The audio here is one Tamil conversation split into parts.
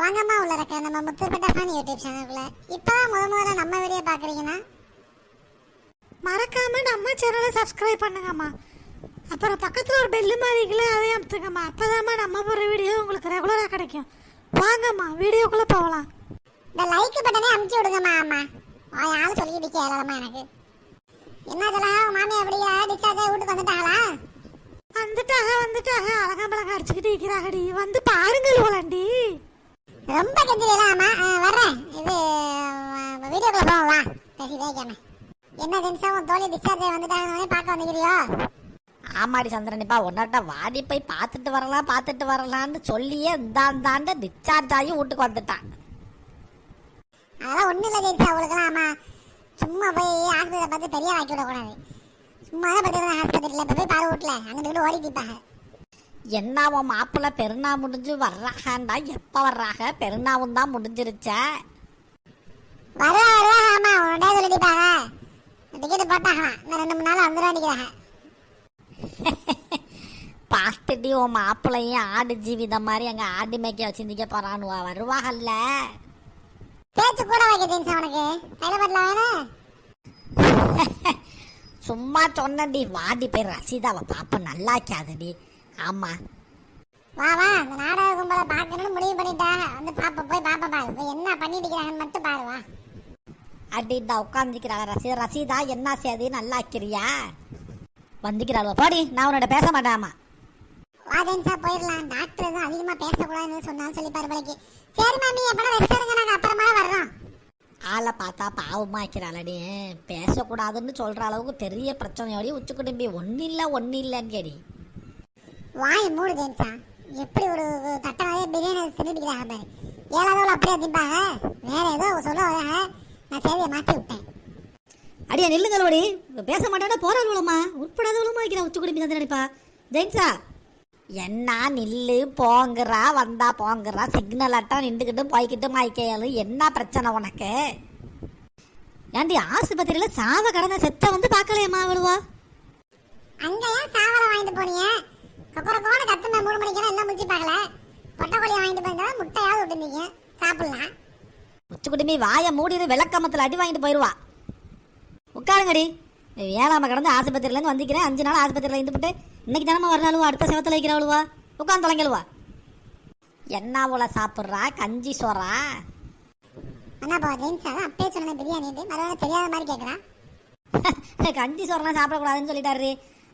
வாங்கம்மா உள்ள இருக்க நம்ம முத்துப்பட்ட ஃபன் யூடியூப் சேனலுக்குள்ள. இப்போதான் முத முதல்ல நம்ம வீடியோ பார்க்குறீங்கன்னா மறக்காம நம்ம சேனலை சப்ஸ்கிரைப் பண்ணுங்கம்மா. அப்புறம் பக்கத்தில் ஒரு பெல்லு மாதிரி இருக்குல்ல அதையும் அமுத்துங்கம்மா. அப்போதாம்மா நம்ம போகிற வீடியோ உங்களுக்கு ரெகுலராக கிடைக்கும். வாங்கம்மா வீடியோக்குள்ளே போகலாம். இந்த லைக் பட்டனே அமுச்சு விடுங்கம்மா அம்மா. யாரும் சொல்லிக்கிட்டு கேட்கலாமா எனக்கு. என்ன சொல்லலாம் உங்க மாமி அப்படியா டிஸ்சார்ஜ் வீட்டுக்கு வந்துட்டாங்களா? வந்துட்டாக வந்துட்டாக அழகாம்பழங்க அடிச்சுக்கிட்டு இருக்கிறாங்கடி. வந்து பாருங்கள் போலாண்டி. ரொம்ப கெஞ்சிடலாமா வர்றேன். இது வீடியோக்குள்ள போவோம் வா. கேம என்ன தினசா உன் தோழி டிஸ்சார்ஜ் வந்துட்டாங்கன்னு பார்க்க வந்துக்கிறியோ? ஆமாடி சந்திரனிப்பா உன்னாட்ட வாடி போய் பார்த்துட்டு வரலாம் பார்த்துட்டு வரலான்னு சொல்லியே இந்தாண்டாண்டு டிஸ்சார்ஜ் ஆகி வீட்டுக்கு வந்துட்டான். அதெல்லாம் ஒன்றும் இல்லை ஜெயிச்சா அவளுக்குலாம் ஆமா. சும்மா போய் ஆஸ்பத்திரியில் பார்த்து பெரிய வாக்கி விடக்கூடாது. சும்மா தான் படுத்துருந்தேன் ஆஸ்பத்திரியில். இப்போ போய் பாரு வீட்டில். அங்கிட்டு இங்கிட்டு ஓடிட்டு இருப்பாங்க என்ன உன் மாப்பிள்ளை பெருநா முடிஞ்சு வர்றாகண்டா எப்போ வர்றாக? பெருநாவும் தான் முடிஞ்சிருச்சே. வருவா வருவா ஆமா உடனே சொல்லிட்டாங்க டிக்கெட் போட்டாங்க இன்னும் ரெண்டு மூணு நாள் வந்துடும் நினைக்கிறாங்க பார்த்துட்டி உன் மாப்பிள்ளையும் ஆடு ஜீவிதம் மாதிரி அங்கே ஆடு மேய்க்க வச்சு போறானுவா வருவாகல்ல? பேச்சு கூட வைக்க ஜெயிச்சா உனக்கு. கையில் பட்டல வேணும் சும்மா சொன்னடி வாடி போய் ரசீதாவை பாப்ப நல்லா இருக்காதுடி ஆமா. வா வா இந்த நாடக கும்பலை பார்க்கணும்னு முடிவு பண்ணிட்டா. வந்து பாப்ப போய் பாப்ப பாரு. இப்போ என்ன பண்ணிட்டு இருக்கிறாங்கன்னு மட்டும் பாரு வா. அடி இந்த உட்காந்துக்கிறாங்க ரசீதா ரசீதா என்ன சேதி நல்லா இருக்கிறியா? வந்துக்கிறாள் போடி நான் உன்னோட பேச மாட்டாமா? வா ஜெயிச்சா போயிடலாம். டாக்டர் எதுவும் அதிகமாக பேசக்கூடாதுன்னு சொன்னாலும் சொல்லி பாரு பிள்ளைக்கு சரி மாமி எப்படா ரெஸ்ட் எடுங்க. நாங்கள் அப்புறமா வர்றோம். ஆளை பார்த்தா பாவமா இருக்கிறாளடி. பேசக்கூடாதுன்னு சொல்ற அளவுக்கு பெரிய பிரச்சனையோடி உச்சி குடும்பி ஒன்னும் இல்லை ஒன்னும் இல்லைன்னு கேடி. வாய் மூடு ஜெயிச்சா எப்படி ஒரு தட்டமாவே பிரியாணி தின்னுட்டுக்கிறாங்க பாரு. ஏழாவது அப்படியே திம்பாங்க. வேற ஏதோ சொல்ல வராங்க. நான் சேவையை மாற்றி விட்டேன். அடியா நில்லுங்களோடி பேச மாட்டானா போறாளுமா உட்படாதவளுமா வைக்கிறா உச்சி குடும்பி தான் நினைப்பா ஜெயின்சா என்ன நில்லு போங்கிறா வந்தா போங்கிறா சிக்னல் அட்டா நின்றுக்கிட்டு போய்கிட்டு மாய்க்கையாலு என்ன பிரச்சனை உனக்கு? ஏண்டி ஆஸ்பத்திரியில சாவ கடந்த செத்த வந்து பார்க்கலையம்மா அவளுவா? அங்க ஏன் சாவரம் வாங்கிட்டு போனீங்க? அப்புறம் கோண கத்துன மூணு மணிக்கெல்லாம் என்ன முடிச்சு பார்க்கல. பொட்டக்கோழியை வாங்கிட்டு போயிருந்தா முட்டையாவது விட்டுருந்தீங்க சாப்பிடலாம். உச்சி குடும்பி வாயை மூடிடு விளக்கமத்தில் அடி வாங்கிட்டு போயிடுவா உட்காருங்கடி. ஏழாம கடந்து ஆஸ்பத்திரியிலேருந்து வந்திக்கிறேன் அஞ்சு நாள் ஆஸ்பத்திரியில் இருந்துவிட்டு இன்னைக்கு தானம்மா வரனாலுவா அடுத்த செவத்தில் வைக்கிறவளுவா உட்காந்து தொலைங்களுவா என்ன உல சாப்பிட்றா? கஞ்சி சோறா? அண்ணா பா ஜெயின்ஸ் அதான் அப்பயே சொன்ன பிரியாணிட்டு மறுபடியும் தெரியாத மாதிரி கேட்குறான் கஞ்சி சோறெல்லாம் சாப்பிடக்கூடாதுன்னு சொல்லிட்டாரு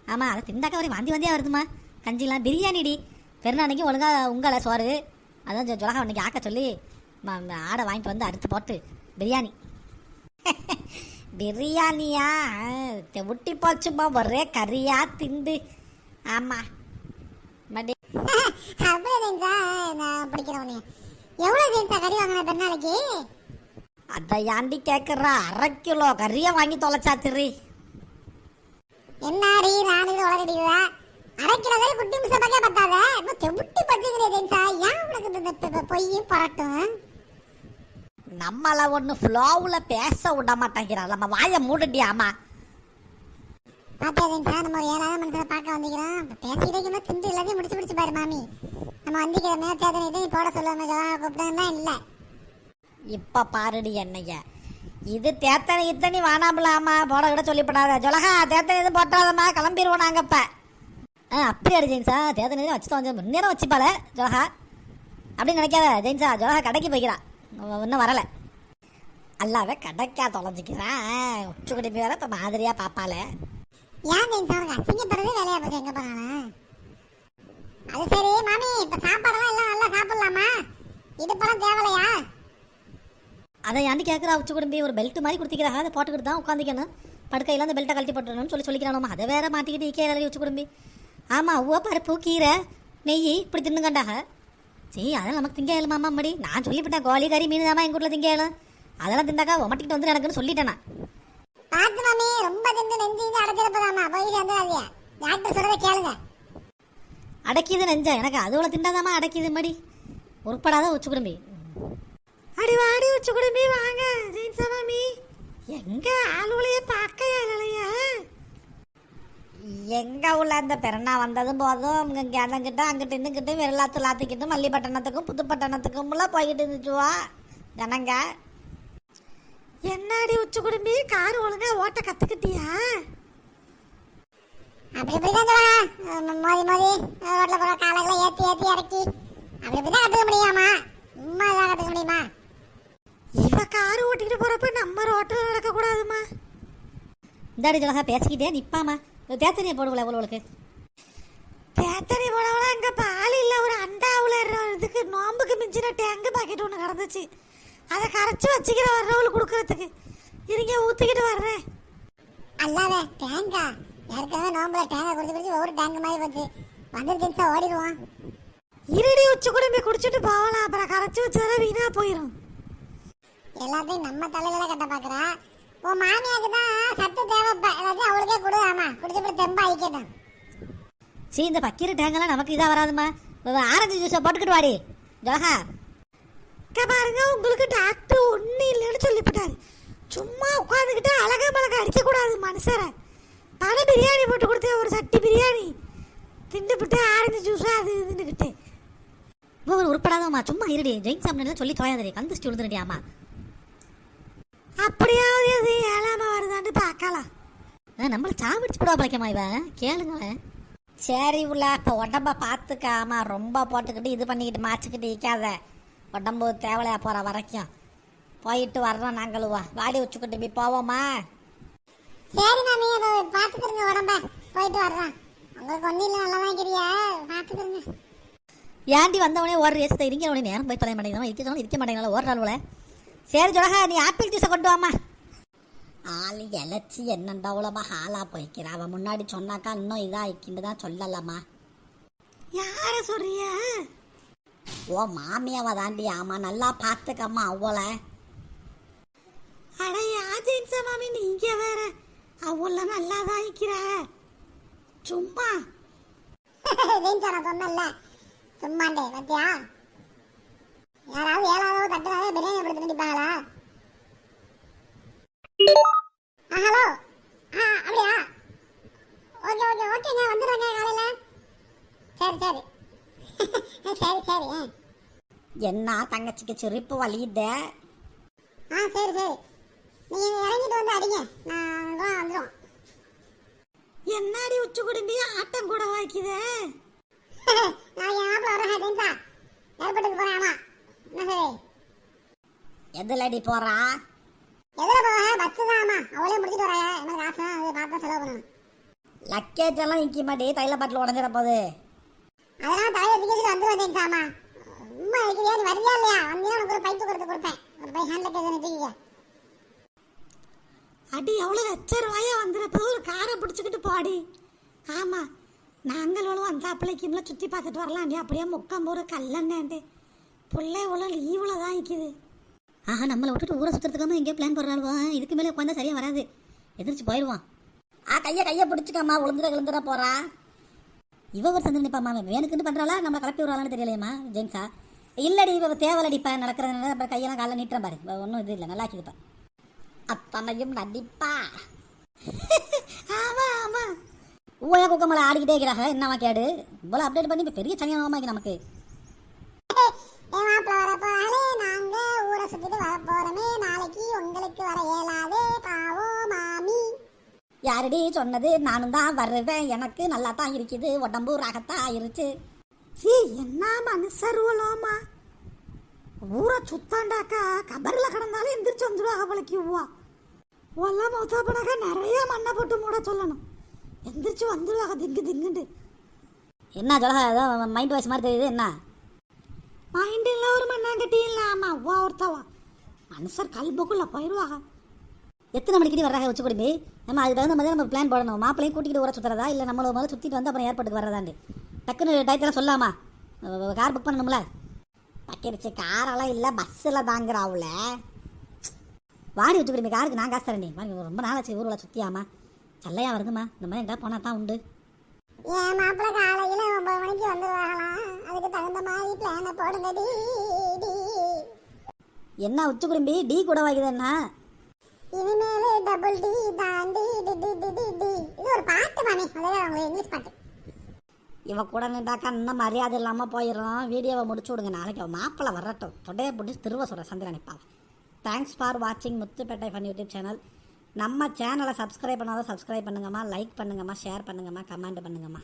ஆமாம் அதை திண்டாக்க வரையும் வாந்தி வாந்தியாக வருதுமா கஞ்சிலாம் பிரியாணிடி. பெருநாளைக்கு ஒழுங்கா உங்களை சோறு. அதான் ஜொ- ஜொலகா அன்னைக்கு ஆக்க சொல்லி ஆடை வாங்கிட்டு வந்து அறுத்து போட்டு பிரியாணி. பிரியாணியா? ஒட்டி போச்சுமா ஒரே கறியா திண்டு. ஆமாம் மடி நான் பிடிக்கிறவனே எவ்வளோ ஜெயின்ஸா கறி வாங்கின பெருநாளைக்கு? அதை ஏண்டி கேட்குறா அரை கிலோ கறியை வாங்கி தொலைச்சா திரி. என்ன ரீ நானு உலகடிக்குதா அரை கிலோ கறி குட்டி மிஸ் பக்கே பத்தாத இன்னும் தெவிட்டி பச்சுக்கிறே ஜெயின்ஸா ஏன் உனக்கு இந்த பொய்யும் பரட்டும் நம்மள ஒன்று ஃப்ளோவில் பேச விட மாட்டேங்கிறாள் நம்ம வாயை மூடுடி ஆமா. பாத்தியா ஜெயின்ஸா நம்ம ஒரு ஏழாவது மனுஷனை பார்க்க வந்திக்கிறோம் பேசிக்கிட்டே இருக்கும்போது திண்டு எல்லாத்தையும் முடிச்சு முடிச்சு பாரு மாமி. நம்ம வந்திக்கிறோமே தேதனை நீ போட சொல்லுவோமே ஜவா கூப்பிட்டா இல்லை. இப்போ பாருடி என்னைய. இது தேத்தனை இத்தனி வானாமலாமா போட கூட சொல்லிப்படாத. ஜொலகா தேத்தனை எதுவும் போட்டாதம்மா. கிளம்பிடுவோம் நாங்கள் இப்போ. ஆ அப்படி அடி ஜெயின்ஸா? தேத்தனை எதுவும் வச்சு கொஞ்சம் முன்னேறம் வச்சுப்பாள ஜொலகா அப்படின்னு நினைக்காத ஜெயின்ஸா. ஜொலகா கடைக்கு போய்க்கிறா. அவ இன்னும் வரலை. அல்லாவே கடைக்கா தொலைஞ்சிக்கிறான். உச்சு குடிப்பி வேற இப்போ மாதிரியாக பார்ப்பாளே. ஏன் ஜெயின்ஸ்? அவனுக்கு அசிங்கப்படுறதே வேலையா போச்சு எங்க போனானா அது சரி மாமி இப்ப சாப்பாடெல்லாம் எல்லாம் நல்லா சாப்பிடலாமா? இடுப்பெல்லாம் தேவலையா? அதை ஏன்டி கேட்குறா உச்சி குடும்பி ஒரு பெல்ட் மாதிரி கொடுத்திக்கிறாங்க அதை போட்டுக்கிட்டு தான் உட்காந்துக்கணும் படுக்கையில் அந்த பெல்ட்டை கழட்டி போட்டுறணும்னு சொல்லி சொல்லிக்கிறானோமா அதை வேற மாட்டிக்கிட்டு ஈக்கே இலறி உச்சி குடும்பி ஆமாம் உவ பருப்பு கீரை. நெய் இப்படி தின்னுங்கண்டாக. சரி அதெல்லாம் நமக்கு திங்க இயலுமாமா மடி நான் சொல்லிவிட்டேன் கோழி கறி மீன் தாமா எங்கள் வீட்டில் திங்க அதெல்லாம் திண்டாக்கா உமட்டிக்கிட்டு வந்து எனக்குன்னு சொல்லிட்டேன் பார்த்து மாமி ரொம்ப திண்டு நெஞ்சு இருந்து அடைச்சிருப்பதாமா போய் சேர்ந்துடாதீங்க டாக்டர் சொல்றதை கேளுங்க. அடக்கிது நெஞ்சா? எனக்கு அதுவளை திண்டாதாம்மா அடக்கிது மடி. உருப்படாத உச்சி குடும்பி. அடி வாடி வச்சு குடும்பி வாங்க. ஜெயின்ஸா மாமி? எங்க ஆளுவளையே பார்க்க இல்லையா எங்க உள்ள அந்த பெருநா வந்ததும் போதும். இங்கே அதங்கிட்ட அங்கிட்டு இந்துக்கிட்டு வெள்ளாத்து லாத்திக்கிட்டு மல்லிப்பட்டணத்துக்கும் புதுப்பட்டணத்துக்கும்ல போய்கிட்டு இருந்துச்சுவா. ஜனங்க. என்னடி உச்சி குடும்பி? கார் ஒழுங்கா ஓட்ட கத்துக்கிட்டியா? அப்படி இப்படிதான் சொல்லுங்க மோதி மோதி. ரோட்ல போற காலைகளை ஏத்தி ஏத்தி இறக்கி. அப்படி இப்படிதான் கத்துக்க முடியாமா சும்மா இதான் கத்துக்க முடியுமா? இவ கார் ஓட்டிக்கிட்டு போறப்ப நம்ம ரோட்டில் நடக்க கூடாதுமா இந்தாடி ஜலகா பேசிக்கிட்டே நிப்பாமா தேத்தனியை போடுவல இவ்வளவுக்கு தேத்தனி போனவனா இங்க பால் இல்ல ஒரு அண்டாவுல இதுக்கு நோம்புக்கு மிஞ்சின டேங்கு பாக்கெட் ஒன்று கிடந்துச்சு. அதை கரைச்சி வச்சுக்கிற வர்றவங்களுக்கு கொடுக்கறதுக்கு. இருங்க ஊத்திக்கிட்டு வர்றேன். அல்லாத டேங்கா ஏற்கனவே நோம்புல டேங்கா குடிச்சு குடிச்சு ஒவ்வொரு டேங்க் மாதிரி போச்சு. வந்துருச்சுன்னு தான் ஓடிடுவான். இருடி உச்சி குடும்பி குடிச்சிட்டு போகலாம். அப்புறம் கரைச்சி வச்சதெல்லாம் வீணா போயிடும் எல்லாத்தையும் நம்ம தலைகளை கட்ட பாக்குறா? உன் மாமியாக்கு தான் சத்து தேவைப்பா எல்லாத்தையும் அவளுக்கே கொடு ஆமா குடிச்சு போய் தெம்பா ஐக்கட்டும் சீ இந்த பக்கீர டேங்கெல்லாம் நமக்கு இதாக வராதுமா ஆரஞ்சு ஜூஸை போட்டுக்கிட்டு வாடி. ஜோஹா பாருங்க உங்களுக்கு டாக்டர் ஒன்றும் இல்லைன்னு சொல்லிவிட்டாரு. சும்மா உட்காந்துக்கிட்டு அழகா மிளகா அடிக்க கூடாது மனுஷரை. பல பிரியாணி போட்டு கொடுத்தேன் ஒரு சட்டி பிரியாணி. திண்டுபிட்டு ஆரஞ்சு ஜூஸ் அது இதுன்னுக்கிட்டு இவன் உருப்படாதம்மா சும்மா இருடி. ஜெயின் சாப்பிட்டு சொல்லி தொலையாதடி. கந்துச்சு விழுந்துருடி அப்படியாவது அது ஏழாம வருதான்னு பார்க்கலாம். நம்மள சாவடிச்சு போடுவா பழைக்கமா இவன் கேளுங்களேன். சரி உள்ள இப்போ உடம்ப பார்த்துக்காம ரொம்ப போட்டுக்கிட்டு இது பண்ணிக்கிட்டு மாச்சிக்கிட்டு இக்காத உடம்பு தேவலையா போகிற வரைக்கும். போயிட்டு வர்றோம் நாங்களும். வா வாடி வச்சுக்கிட்டு போய் போவோமா? சரி மாமி அப்ப பாத்துக்கிறங்க உடம்ப. போயிட்டு வர்றேன் உங்களுக்கு ஒன்றும் இல்லை நல்லா வாங்கிக்கிறியா பாத்துக்கிறங்க ஏண்டி வந்தவனே ஒரு ரேசத்தை இருங்க உடனே நேரம் போய் தொலை மாட்டேங்கிறோம் இருக்க சொன்னாலும் இருக்க மாட்டேங்களா ஒரு நாள் சரி ஜொலகா நீ ஆப்பிள் ஜூஸை கொண்டு வாமா ஆள் இழைச்சி என்னண்டா அவ்வளோமா ஹாலா போய்க்கிறா. அவன் முன்னாடி சொன்னாக்கா இன்னும் இதாக இக்கின்னு தான் சொல்லலம்மா. யார சொல்றிய? ஓ மாமியாவ தாண்டி ஆமா. நல்லா பார்த்துக்கம்மா அவளை அட யாஜின்சா மாமி நீங்க வேற. அவள நல்லா தான் இருக்கிறா சும்மா சொன்னேன்ல? சும்மாண்டே பத்தியா? யாராவது ஏழாவது தட்டுனாவே பிரியாணி கொடுத்து நிற்பாங்களா ஹலோ. ஆ அப்படியா? ஓகே ஓகே ஓகேங்க வந்துடுறேங்க காலையில். சரி சரி. சரி சரி. என்ன தங்கச்சிக்கு சிரிப்பு வலியுதே? ஆ சரி சரி. நீங்கள் இறங்கிட்டு வந்து அடிங்க. நான் வந்துடும் என்னடி உச்சி குடும்பி ஆட்டம் கூட வாய்க்குதே நான் என் மாப்பிள்ள வரேன் ஜெயிச்சா ஏர்போர்ட்டுக்கு போகிறேன் ஆமாம் எதுலடி போறா? எதில் போக தான் ஆமாம் அவளே முடிச்சுட்டு வரேன் எனக்கு ஆசை அதை பார்த்து செலவு பண்ணணும். லக்கேஜ் எல்லாம் இக்கி மாட்டி தைல பாட்டில் உடஞ்சிட போகுது. அதெல்லாம் தலையை திக்கிட்டு வந்துருவேன் ஜெயிச்சாமா உண்மை இருக்கிறியா? நீ வரியா இல்லையா? வந்தீங்கன்னா உனக்கு ஒரு பைக்கு கொடுத்து கொடுப்பேன். ஒரு பை ஹேண்ட் லக்கேஜ் தூக்கிக்க. அடி எவ்வளோ லட்ச ரூபாயா வந்துடுறப்போ ஒரு காரை பிடிச்சிக்கிட்டு போடி. ஆமா நாங்களும் அந்த பிள்ளைக்கும்ல சுற்றி பார்த்துட்டு வரலாம் அப்படியே முக்கம்பூர் கல்லண்ணேன்ட்டு. பிள்ளை இவ்வளோ லீவில் தான் இருக்குது ஆஹா நம்மளை விட்டுட்டு ஊரை சுற்றுறதுக்காம எங்கேயோ பிளான் போடுறாளுவா? இதுக்கு மேலே உட்காந்தா சரியாக வராது. எதிர்த்து போயிடுவான் ஆ கையை கையை பிடிச்சிக்காமா விழுந்துட விழுந்துட போகிறா இவ ஒரு சந்தன நிப்பாமா வேணுக்குன்னு பண்ணுறாளா நம்மளை கலப்பி விடுறாளான்னு தெரியலையம்மா ஜென்ஸா. இல்லடி இவ தேவலடிப்பா நடக்கிறதுனால அப்புறம் கையெல்லாம் காலைல நீட்டுறேன் பாரு. ஒன்றும் இது இல்லை. நல்லா ஆக்கிதுப்பா அத்தனையும் நடிப்பா. ஆமா ஆமா. ஊயா குக்கமலை ஆடிக்கிட்டே இருக்கிறாங்க என்னவா கேடு? இவ்வளோ அப்டேட் பண்ணி இப்போ பெரிய சனியானமா நமக்கு. யாரடி சொன்னது? நானும் தான் வருவேன். எனக்கு நல்லா தான் இருக்குது. உடம்பு ரகத்தான் ஆயிருச்சு. சீ என்ன மனுஷருவலாமா ஊரை சுத்தாண்டாக்கா கபரில் கிடந்தாலும் எந்திரிச்சு வந்துடுவாங்க போலக்கு ஊவா ஒல்லாம் போனாக்கா நிறைய மண்ணை போட்டு மூட சொல்லணும். எந்திரிச்சு வந்துடுவாங்க திங்கு திங்குண்டு. என்ன சொல்ல ஏதோ மைண்ட் வாஷ் மாதிரி தெரியுது என்ன? மைண்ட் இல்லை ஒரு மண்ணாங்கட்டி இல்லாம அவ்வா ஒருத்தவா. மனுஷர் கல்புக்குள்ளே போயிடுவாங்க எத்தனை மணிக்கு வர்றாங்க வச்சு கொடுப்பி? நம்ம அதுக்கு தகுந்த மாதிரி நம்ம பிளான் போடணும். மாப்பிளையும் கூட்டிகிட்டு ஊரை சுற்றுறதா இல்லை நம்மள முதல்ல சுற்றிட்டு வந்து அப்புறம் ஏர்போர்ட்டுக்கு வர்றதாண்டு டக்குன்னு டயத்தில் சொல்லாமா? கார் புக் பண்ணணும்ல? பக்கிருச்சு காரெல்லாம் இல்லை பஸ்ஸில் தாங்கிறாவுல வாடி வச்சு கொடுப்பி காருக்கு நான் காசு தரேன் வாங்க, ரொம்ப நாளாச்சு ஊரில் சுற்றியாமா சல்லையா வருதுமா இந்த மாதிரி எங்கே போனால் தான் உண்டு. என் மாப்பிள்ள காலையில ஒன்பது மணிக்கு அதுக்கு தகுந்த மாதிரி பிளான போடுங்க டி. என்ன உச்சு குடும்பி? டீ கூட வாங்குது என்ன? இனிமேல் டபுள் டி தாண்டி D D D D D இது ஒரு பாட்டு மாமி அதாவது அவங்க இங்கிலீஷ் பாட்டு. இவ கூட நின்றாக்கா இன்னும் மரியாதை இல்லாமல் போயிடும் வீடியோவை முடிச்சு விடுங்க. நாளைக்கு அவன் மாப்பிள்ளை வரட்டும். தொடையை பிடிச்சி திருவ சொல்கிற சந்திரன் நிற்பாள் தேங்க்ஸ் ஃபார் வாட்சிங் முத்துப்பேட்டை ஃபன் யூடியூப் சேனல் நம்ம சேனலை சப்ஸ்கிரைப் பண்ணாதான் சப்ஸ்கிரைப் பண்ணுங்கம்மா. லைக் பண்ணுங்கம்மா. ஷேர் பண்ணுங்கம்மா. கமெண்ட் பண்ணுங்கம்மா.